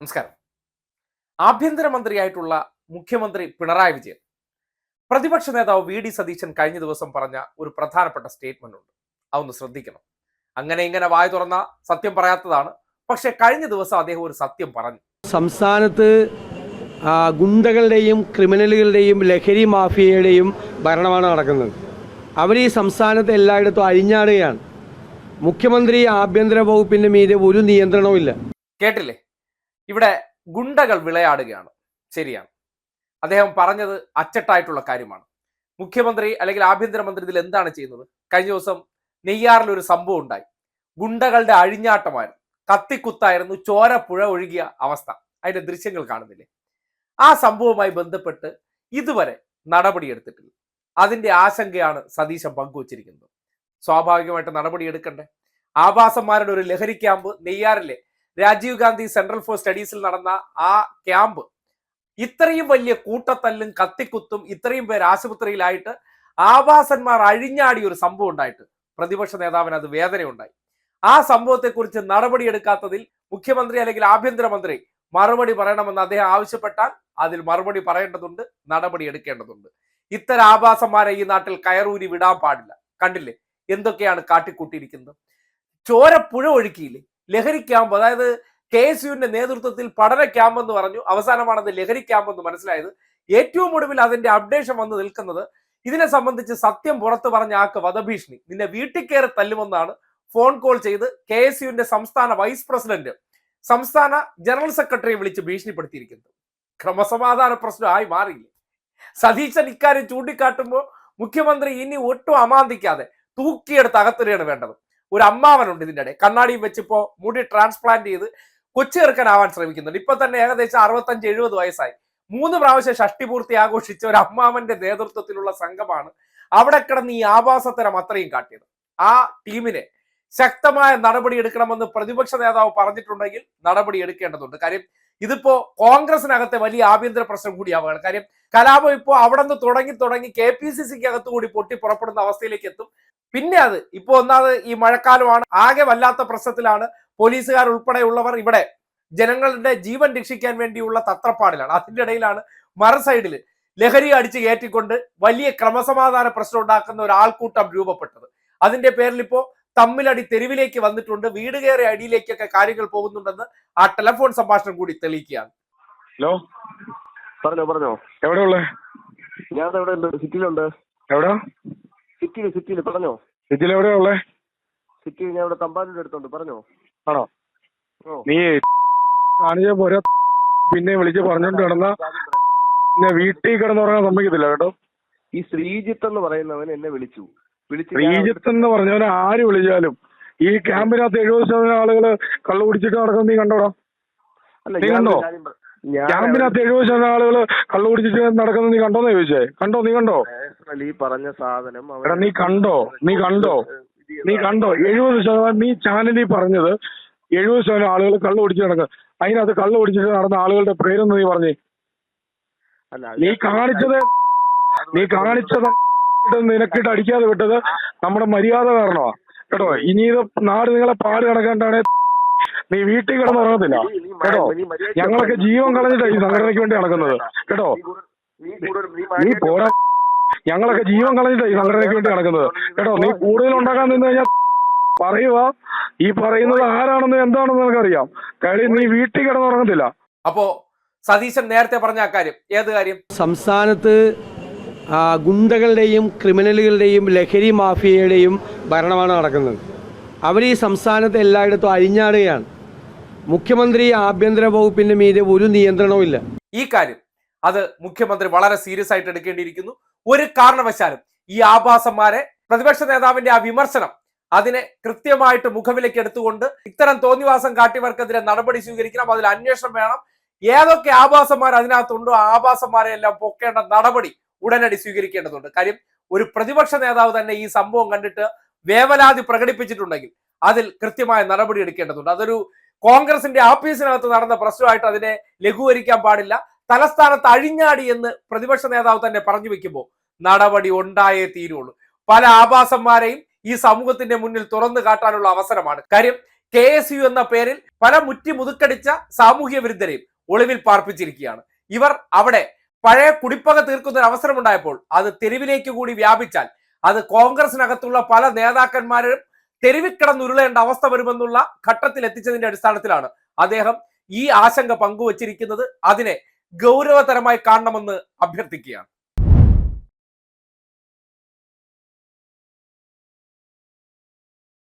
നമസ്കാരം. ആഭ്യന്തരമന്ത്രിയായിട്ടുള്ള മുഖ്യമന്ത്രി പിണറായി വിജയൻ. പ്രതിപക്ഷ നേതാവ് വി ഡി സതീശൻ കഴിഞ്ഞ ദിവസം പറഞ്ഞ ഒരു പ്രധാനപ്പെട്ട സ്റ്റേറ്റ്മെന്റ് ഉണ്ട്. അതൊന്ന് ശ്രദ്ധിക്കണം. അങ്ങനെ ഇങ്ങനെ വായ തുറന്ന സത്യം പറയാത്തതാണ്. പക്ഷെ കഴിഞ്ഞ ദിവസം അദ്ദേഹം ഒരു സത്യം പറഞ്ഞു. സംസ്ഥാനത്ത് ഗുണ്ടകളുടെയും ക്രിമിനലുകളുടെയും ലഹരി മാഫിയയുടെയും ഭരണമാണ് നടക്കുന്നത്. അവർ ഈ സംസ്ഥാനത്ത് എല്ലായിടത്തും അഴിഞ്ഞാടുകയാണ്. മുഖ്യമന്ത്രി ആഭ്യന്തര വകുപ്പിന്റെ മീതെ ഒരു നിയന്ത്രണവും ഇല്ല കേട്ടില്ലേ? ഇവിടെ ഗുണ്ടകൾ വിളയാടുകയാണ്. ശരിയാണ്. അദ്ദേഹം പറഞ്ഞത് അച്ചട്ടായിട്ടുള്ള കാര്യമാണ്. മുഖ്യമന്ത്രി അല്ലെങ്കിൽ ആഭ്യന്തരമന്ത്രി ഇതിൽ എന്താണ് ചെയ്യുന്നത്? കഴിഞ്ഞ ദിവസം നെയ്യാറിൽ ഒരു സംഭവം ഉണ്ടായി. ഗുണ്ടകളുടെ അഴിഞ്ഞാട്ടമായിരുന്നു. കത്തിക്കുത്തായിരുന്നു ചോര പുഴ ഒഴുകിയ അവസ്ഥ. അതിന്റെ ദൃശ്യങ്ങൾ കാണുന്നില്ലേ? ആ സംഭവവുമായി ബന്ധപ്പെട്ട് ഇതുവരെ നടപടിയെടുത്തിട്ടില്ല. അതിന്റെ ആശങ്കയാണ് സതീശൻ പങ്കുവച്ചിരിക്കുന്നത്. സ്വാഭാവികമായിട്ട് നടപടിയെടുക്കണ്ടേ? ആഭാസന്മാരുടെ ഒരു ലഹരി ക്യാമ്പ് നെയ്യാറിലെ രാജീവ് ഗാന്ധി സെൻട്രൽ ഫോർ സ്റ്റഡീസിൽ നടന്ന ആ ക്യാമ്പ് ഇത്രയും വലിയ കൂട്ടത്തല്ലും കത്തിക്കുത്തും ഇത്രയും പേർ ആശുപത്രിയിലായിട്ട് ആവാസന്മാർ അഴിഞ്ഞാടിയ ഒരു സംഭവം ഉണ്ടായിട്ട് പ്രതിപക്ഷ നേതാവിന് അത് വേദനയുണ്ടായി. ആ സംഭവത്തെക്കുറിച്ച് നടപടിയെടുക്കാത്തതിൽ മുഖ്യമന്ത്രി അല്ലെങ്കിൽ ആഭ്യന്തരമന്ത്രി മറുപടി പറയണമെന്ന് അദ്ദേഹം ആവശ്യപ്പെട്ടാൽ അതിൽ മറുപടി പറയേണ്ടതുണ്ട് നടപടി എടുക്കേണ്ടതുണ്ട് ഇത്തരം ആഭാസന്മാരെ ഈ നാട്ടിൽ കയറൂരി വിടാൻ പാടില്ല. കണ്ടില്ലേ? എന്തൊക്കെയാണ് കാട്ടിക്കൂട്ടിയിരിക്കുന്നത്? ചോര പുഴ ഒഴുക്കിയില്ലേ? ലഹരി ക്യാമ്പ് അതായത് കെ എസ് യുവിന്റെ നേതൃത്വത്തിൽ പഠന ക്യാമ്പ് എന്ന് പറഞ്ഞു. അവസാനമാണ് ലഹരി ക്യാമ്പ് എന്ന് മനസ്സിലായത്. ഏറ്റവും ഒടുവിൽ അതിന്റെ അപ്ഡേഷൻ വന്ന് നിൽക്കുന്നത് ഇതിനെ സംബന്ധിച്ച് സത്യം പുറത്തു പറഞ്ഞ ആക്ക് വധഭീഷണി. നിന്നെ വീട്ടിൽ കയറി തല്ലുമെന്നാണ് ഫോൺ കോൾ ചെയ്ത് കെ എസ് യുവിന്റെ സംസ്ഥാന വൈസ് പ്രസിഡന്റ് സംസ്ഥാന ജനറൽ സെക്രട്ടറിയെ വിളിച്ച് ഭീഷണിപ്പെടുത്തിയിരിക്കുന്നത്. ക്രമസമാധാന പ്രശ്നമായി മാറിയില്ല? സതീശൻ ഇക്കാര്യം ചൂണ്ടിക്കാട്ടുമ്പോൾ മുഖ്യമന്ത്രി ഇനി ഒട്ടും അമാന്തിക്കാതെ തൂക്കിയെടുത്ത് അകത്തുകയാണ് വേണ്ടത്. ഒരു അമ്മാവനുണ്ട് ഇതിന്റെ ഇടയിൽ. കണ്ണാടിയും വെച്ചിപ്പോ മുടി ട്രാൻസ്പ്ലാന്റ് ചെയ്ത് കൊച്ചു ചെറുക്കനാവാൻ ശ്രമിക്കുന്നുണ്ട്. ഇപ്പൊ തന്നെ ഏകദേശം അറുപത്തഞ്ച് എഴുപത് വയസ്സായി. മൂന്ന് പ്രാവശ്യം ഷഷ്ടിപൂർത്തി ആഘോഷിച്ച ഒരു അമ്മാവന്റെ നേതൃത്വത്തിലുള്ള സംഘമാണ് അവിടെ കിടന്ന് ഈ ആഭാസത്തരം അത്രയും കാട്ടിയത്. ആ ടീമിനെ ശക്തമായ നടപടി എടുക്കണമെന്ന് പ്രതിപക്ഷ നേതാവ് പറഞ്ഞിട്ടുണ്ടെങ്കിൽ നടപടി എടുക്കേണ്ടതുണ്ട്. കാര്യം ഇതിപ്പോ കോൺഗ്രസിനകത്തെ വലിയ ആഭ്യന്തര പ്രശ്നം കൂടിയാവുകയാണ്. കാര്യം കലാപം ഇപ്പോ അവിടെ നിന്ന് തുടങ്ങി തുടങ്ങി കെ പി സി സിക്ക് അകത്തുകൂടി പൊട്ടി പുറപ്പെടുന്ന അവസ്ഥയിലേക്ക് എത്തും. പിന്നെ അത് ഇപ്പൊ ഒന്നാമത് ഈ മഴക്കാലമാണ്. ആകെ വല്ലാത്ത പ്രശ്നത്തിലാണ്. പോലീസുകാർ ഉൾപ്പെടെയുള്ളവർ ഇവിടെ ജനങ്ങളുടെ ജീവൻ രക്ഷിക്കാൻ വേണ്ടിയുള്ള തത്രപ്പാടിലാണ്. അതിന്റെ ഇടയിലാണ് മറ സൈഡിൽ ലഹരി അടിച്ച് കയറ്റിക്കൊണ്ട് വലിയ ക്രമസമാധാന പ്രശ്നം ഉണ്ടാക്കുന്ന ഒരു ആൾക്കൂട്ടം രൂപപ്പെട്ടത്. അതിന്റെ പേരിൽ ഇപ്പോ തമ്മിലടി തെരുവിലേക്ക് വന്നിട്ടുണ്ട്. വീട് കയറി അടിയിലേക്കൊക്കെ കാര്യങ്ങൾ പോകുന്നുണ്ടെന്ന് ആ ടെലിഫോൺ സംഭാഷണം കൂടി തെളിയിക്കുകയാണ്. ഹലോ? പറഞ്ഞോ പറഞ്ഞോ. എവിടെ ഉള്ളേ? ഞാൻ ഇവിടെ സിറ്റിയിലുണ്ട്. എവിടെ? സിറ്റിയിൽ സിറ്റിയിൽ പറഞ്ഞോ? സിറ്റിയിൽ എവിടെയാ ഉള്ളേ? സിറ്റിയിൽ ഞാൻ ഇവിടെ തമ്പാനൂർ അടുത്തുണ്ട് പറഞ്ഞോ? ആണോ? നീ കാണിച്ച പോരാ പിന്നെ വിളിച്ച് പറഞ്ഞോണ്ട് കിടന്ന പിന്നെ വീട്ടിൽ കിടന്നുറങ്ങാൻ സമ്മതിക്കത്തില്ല കേട്ടോ. ഈ ശ്രീജിത്ത് എന്ന് പറയുന്നവൻ എന്നെ വിളിച്ചു. വിളിച്ച് ശ്രീജിത്ത് എന്ന് പറഞ്ഞവനെ ആര് വിളിച്ചാലും ഈ ക്യാമ്പിനകത്ത് എഴുപത് ശതമാനം ആളുകൾ കള്ളു കുടിച്ചിട്ട് നടക്കുന്നത് നീ കണ്ടോടാ? അല്ല നീ കണ്ടോ? ക്യാമ്പിനകത്ത് എഴുപത് ശതമാനം ആളുകൾ കള്ളു കുടിച്ചിട്ട് നടക്കുന്നത് നീ കണ്ടോന്ന് ചോദിച്ചേ? കണ്ടോ നീ കണ്ടോ? ഈ പറഞ്ഞ സാധനം എടാ നീ കണ്ടോ? നീ കണ്ടോ? നീ കണ്ടോ? എഴുപത് ശതമാനം നീ ചാനലിൽ പറഞ്ഞത് എഴുപത് ശതമാനം ആളുകൾ കള്ളു കുടിച്ച് നടക്കുക അതിനകത്ത് കള്ളു കുടിച്ചിട്ട് നടന്ന ആളുകളുടെ പേരൊന്ന് നീ പറഞ്ഞേ. നീ കാണിച്ചത് നീ കാണിച്ചത് നിനക്കിട്ട് അടിക്കാതെ വിട്ടത് നമ്മുടെ മര്യാദ കാരണമാ. കേട്ടോ ഇനി ഇത് നാട് നിങ്ങളെ പാട് കണക്കാണ്ടാണ് നീ വീട്ടിൽ കിടന്നുറങ്ങത്തില്ല കേട്ടോ ഞങ്ങളൊക്കെ ജീവൻ കളഞ്ഞിട്ടാ ഈ സംഘടനയ്ക്ക് വേണ്ടി നടക്കുന്നത്. കേട്ടോ നീ പോരാ ഞങ്ങളൊക്കെ ജീവൻ കളഞ്ഞിട്ടാ ഈ സംഘടനയ്ക്ക് വേണ്ടി നടക്കുന്നത്. കേട്ടോ നീ കൂടുതൽ ഉണ്ടാക്കാൻ നിന്ന് കഴിഞ്ഞാൽ പറയുക. ഈ പറയുന്നത് ആരാണെന്ന് എന്താണെന്ന് നിനക്കറിയാം. കാര്യം നീ വീട്ടിൽ കിടന്നുറങ്ങത്തില്ല. അപ്പോ സതീശൻ നേരത്തെ പറഞ്ഞ കാര്യം. ഏത് കാര്യം? സംസ്ഥാനത്ത് ഗുണ്ടകളുടെയും ക്രിമിനലുകളുടെയും ലഹരി മാഫിയയുടെയും ഭരണമാണ് നടക്കുന്നത്. അവർ ഈ സംസ്ഥാനത്ത് എല്ലായിടത്തും അഴിഞ്ഞാടുകയാണ്. മുഖ്യമന്ത്രി ആഭ്യന്തര വകുപ്പിന്റെ മീതെ ഒരു നിയന്ത്രണവും ഇല്ല. ഈ കാര്യം അത് മുഖ്യമന്ത്രി വളരെ സീരിയസ് ആയിട്ട് എടുക്കേണ്ടിയിരിക്കുന്നു. ഒരു കാരണവശാലും ഈ ആഭാസന്മാരെ പ്രതിപക്ഷ നേതാവിന്റെ ആ വിമർശനം അതിനെ കൃത്യമായിട്ട് മുഖവിലേക്ക് എടുത്തുകൊണ്ട് ഇത്തരം തോന്നിവാസം കാട്ടിയവർക്കെതിരെ നടപടി സ്വീകരിക്കണം അതിൽ അന്വേഷണം വേണം. ഏതൊക്കെ ആഭാസന്മാർ അതിനകത്തുണ്ടോ ആഭാസന്മാരെ എല്ലാം പൊക്കേണ്ട നടപടി ഉടനടി സ്വീകരിക്കേണ്ടതുണ്ട്. കാര്യം ഒരു പ്രതിപക്ഷ നേതാവ് തന്നെ ഈ സംഭവം കണ്ടിട്ട് വേവലാതി പ്രകടിപ്പിച്ചിട്ടുണ്ടെങ്കിൽ അതിൽ കൃത്യമായ നടപടി എടുക്കേണ്ടതുണ്ട്. അതൊരു കോൺഗ്രസിന്റെ ആഫീസിനകത്ത് നടന്ന പ്രശ്നമായിട്ട് അതിനെ ലഘൂകരിക്കാൻ പാടില്ല. തലസ്ഥാനത്ത് അഴിഞ്ഞാടി എന്ന് പ്രതിപക്ഷ നേതാവ് തന്നെ പറഞ്ഞു വെക്കുമ്പോൾ നടപടി ഉണ്ടായേ തീരുള്ളൂ. പല ആഭാസന്മാരെയും ഈ സമൂഹത്തിന്റെ മുന്നിൽ തുറന്നു കാട്ടാനുള്ള അവസരമാണ്. കാര്യം കെ എസ് യു എന്ന പേരിൽ പല മുറ്റി മുതുക്കടിച്ച സാമൂഹ്യ വിരുദ്ധരെയും ഒളിവിൽ പാർപ്പിച്ചിരിക്കുകയാണ്. ഇവർ അവിടെ പഴയ കുടിപ്പക തീർക്കുന്ന ഒരു അവസരമുണ്ടായപ്പോൾ അത് തെരുവിലേക്ക് കൂടി വ്യാപിച്ചാൽ അത് കോൺഗ്രസിനകത്തുള്ള പല നേതാക്കന്മാരും തെരുവിൽ കിടന്നുരുളേണ്ട അവസ്ഥ വരുമെന്നുള്ള ഘട്ടത്തിൽ എത്തിച്ചതിന്റെ അടിസ്ഥാനത്തിലാണ് അദ്ദേഹം ഈ ആശങ്ക പങ്കുവച്ചിരിക്കുന്നത്. അതിനെ ഗൗരവതരമായി കാണണമെന്ന് അഭ്യർത്ഥിക്കുകയാണ്.